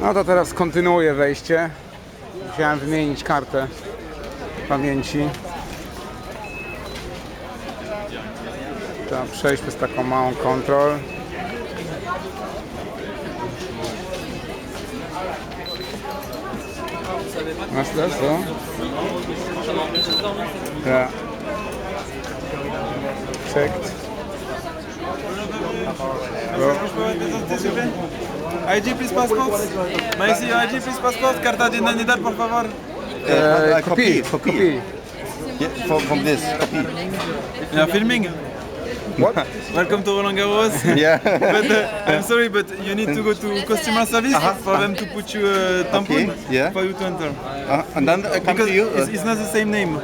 No to teraz kontynuuję wejście. Musiałem wymienić kartę pamięci. Trzeba przejść przez taką małą kontrol. Masz też? Ja. Checked. ID please passport. May I see your ID please passport? Carta de identidad por favor. E, copy, kopi, copy. kopi. Yeah, from, from this. Copy. Yeah, filming. What? Welcome to Roland Garros. Yeah. but uh, I'm sorry, but you need to go to customer service for them to put you a tampon Okay, yeah. for you to enter. Uh, and then I come Because to you. it's, Uh, it's not the same name.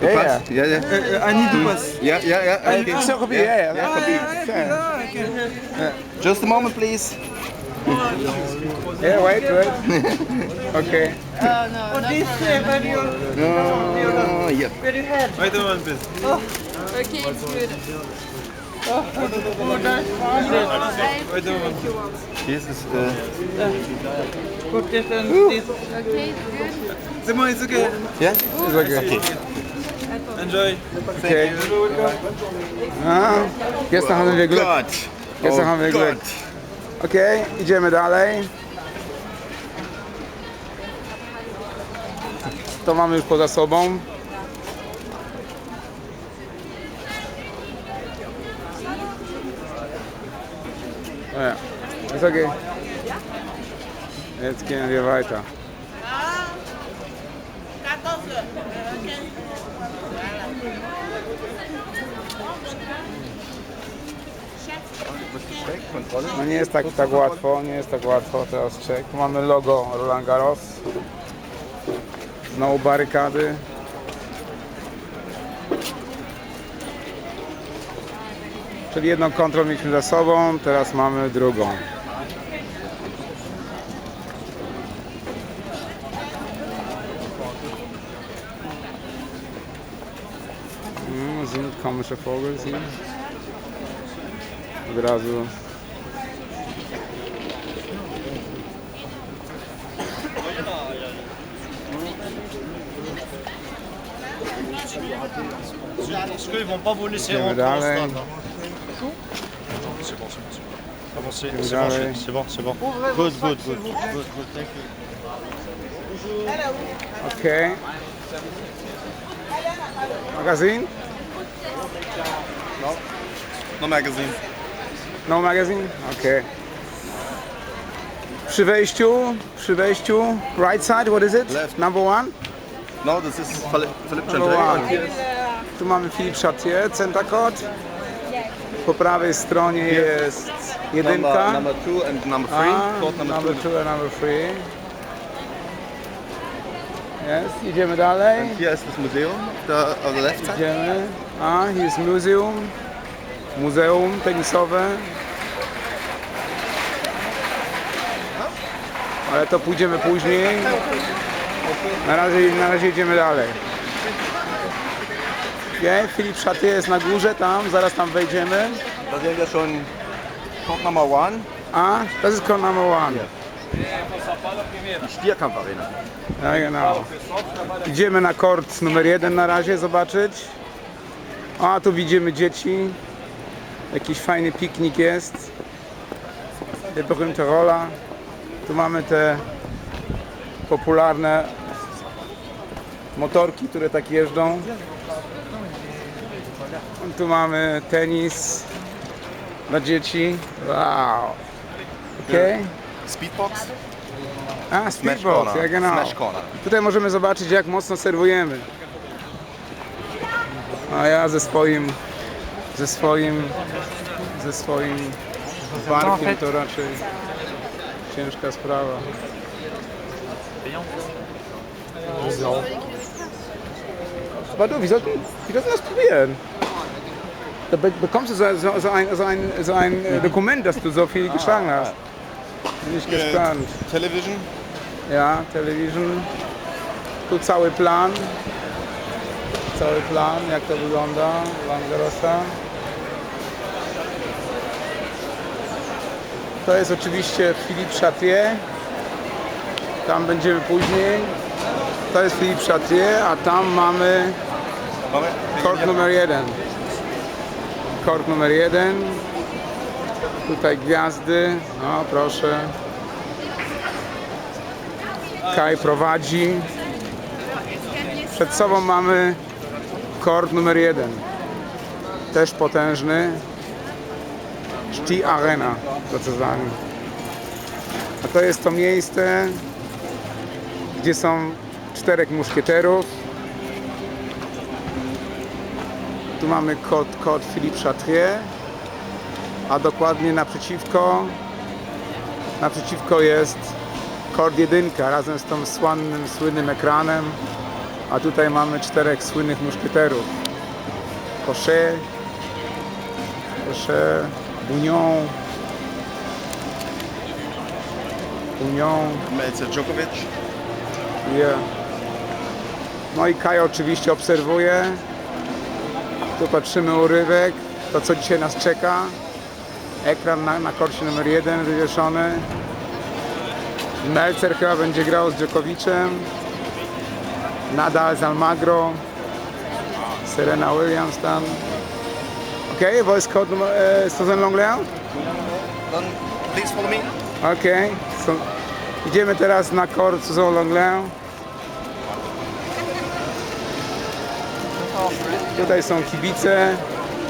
Yeah, yeah. pass? yeah, yeah. Uh, uh, I need to pass. Yeah, yeah, yeah. Okay. So kopi, yeah, yeah. Yeah, copy. Ah, okay. Just a moment, please. Yeah, wait, wait. okay. No, yeah. Wait a moment, please. Okay, it's good. Wait a moment. This is. Uh, Okay, it's good. C'est bon, it's okay. yeah. It's okay. Enjoy. okay. A, jest na handel glück. God. Jest na handel glück. Okej, idziemy dalej. To mamy już poza sobą. Ja, jest okej. Jetzt gehen wir weiter. No nie jest tak, tak łatwo, nie jest tak łatwo. Teraz. Tu mamy logo Roland Garros. Znowu barykady. Czyli jedną kontrolę mieliśmy za sobą, teraz mamy drugą. Mm, sind komische Vogel. Od razu Est-ce qu'ils vont pas vous laisser rentrer au stade hein C'est bon, c'est bon. C'est bon, c'est- bon, ouais. c'est bon, c'est bon. Good, good, good. Good, good, thank you. Okej. Magazyn? No magazine. No magazine? Okej. Przy wejściu, przy wejściu, right side, what is it? Left. Number one? No, this is Philip, Philip Number. Chantre. Tu mamy Filip Chartier, Centacot. Po prawej stronie jest Number, jedynka. number two and number three. A, number, number two. two and number three. Jest, idziemy dalej. Here is this museum, the, on the left side. Idziemy. A, jest muzeum. Muzeum tenisowe. Ale to pójdziemy później. Na razie, na razie idziemy dalej. Okay, Filip Chartier jest na górze tam, zaraz tam wejdziemy. Da sehen wir schon Court number one, A, das ist Court number one. Stierkampfarena. Ja, genau. Idziemy na kort numer jeden na razie zobaczyć. A, tu widzimy dzieci. Jakiś fajny piknik jest. Berühmte Roller. Tu mamy te popularne motorki, które tak jeżdżą. Tu mamy tenis dla dzieci. Wow. Okej. Speedbox, A, speedbox, ja genau. Tutaj możemy zobaczyć jak mocno serwujemy. A ja ze swoim ze swoim ze swoim barkiem to raczej ciężka sprawa. Aber du, wie sollten, wie sollten das probieren? Da be bekommst du so, so, so, ein, so, ein, so ein äh, Dokument, dass du so viel geschlagen hast. Bin ich gespannt. Television. Ja, Television. Tu cały plan. Cały plan, jak to wygląda, Langerosa. To jest oczywiście Philippe Chatier. Tam będziemy później. To jest Philippe Chatier, a tam mamy kort numer jeden. Kort numer jeden. Tutaj gwiazdy. No proszę. Kaj prowadzi. Przed sobą mamy kort numer jeden. Też potężny. Szti Arena, zdecydowanie. A to jest to miejsce, gdzie są czterech muszkieterów. Tu mamy kod, kod Philippe Chatrier, a dokładnie naprzeciwko, naprzeciwko jest kord jedynka razem z tą słynnym, słynnym ekranem, a tutaj mamy czterech słynnych muszkieterów. Cochet, Cochet, Bugnon, Met uh, Djokovic. Yeah. No i Kaj oczywiście obserwuje. Tu patrzymy urywek, to co dzisiaj nas czeka. Ekran na, na korcie numer jeden wywieszony. Melcer chyba będzie grał z Djokovicem. Nadal z Almagro. Serena Williams tam. Okay, voice code e, Susan Longleau? Then please follow me. Okej. So, idziemy teraz na kort Susan Longleau. Tutaj są kibice,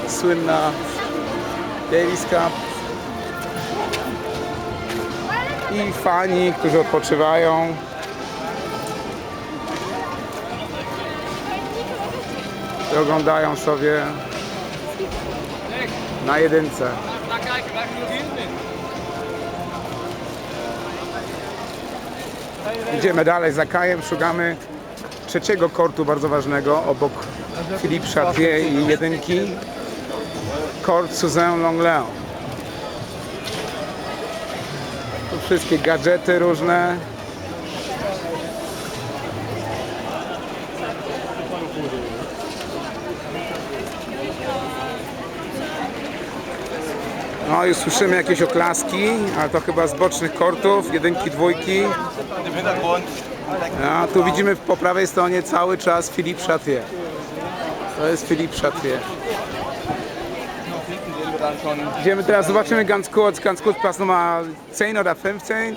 słynna Davis Cup i fani, którzy odpoczywają. I oglądają sobie na jedynce. Idziemy dalej za Kajem, szukamy trzeciego kortu bardzo ważnego obok Philippe Chatier i jedynki. Kort Suzanne Longleu. Tu wszystkie gadżety różne. No już słyszymy jakieś oklaski, ale to chyba z bocznych kortów, jedynki, dwójki. A tu widzimy po prawej stronie cały czas Philippe Chatier. To jest dann schon Idziemy teraz, zobaczymy ganz kurz, ganz kurz Platz Nummer 10 oder 15.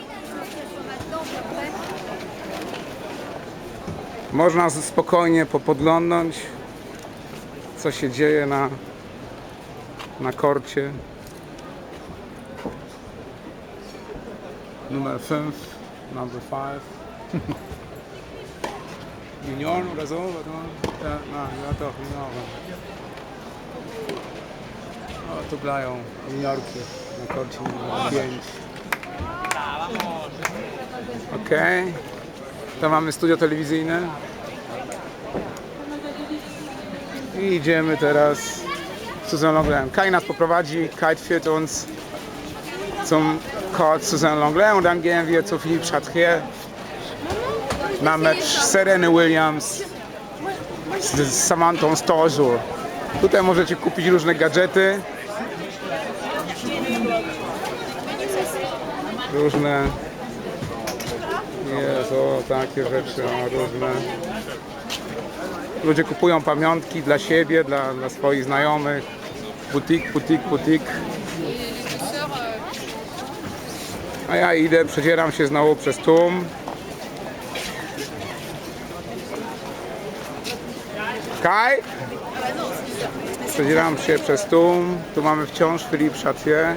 Można spokojnie popodglądnąć, co się dzieje na, na korcie. Numer 5, number 5. Union oder so? Mal. Ja, na, ja doch, Union. O, tu grają juniorki na korcie numer 5. Okej. To mamy studio telewizyjne. I idziemy teraz Susan Longlen. Kai nas poprowadzi, Kai führt uns zum Court Susan Longlen und dann gehen wir zu Philippe Chatrier na mecz Sereny Williams z Samantą Stosur. Tutaj możecie kupić różne gadżety. Różne. Takie rzeczy, różne. Ludzie kupują pamiątki dla siebie, dla, dla swoich znajomych. Butik, butik, butik. A ja idę, przedzieram się znowu przez tłum. Kaj? Przedzieram się przez tłum. Tu mamy wciąż Philippe Chatier.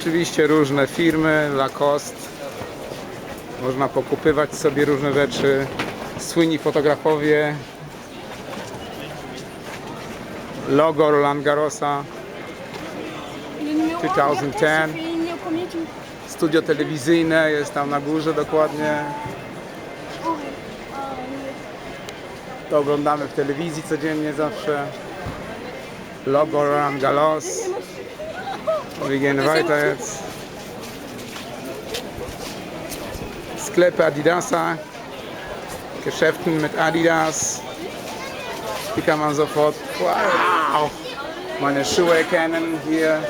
Oczywiście różne firmy, Lacoste. Można pokupywać sobie różne rzeczy. Słynni fotografowie. Logo Roland Garrosa. 2010. Studio telewizyjne jest tam na górze dokładnie. To oglądamy w telewizji codziennie zawsze. Logo Roland Garros. Wir gehen weiter jetzt. Sklepy Adidasa. Geschäften mit Adidas. Hier kann man sofort wow, meine Schuhe erkennen hier.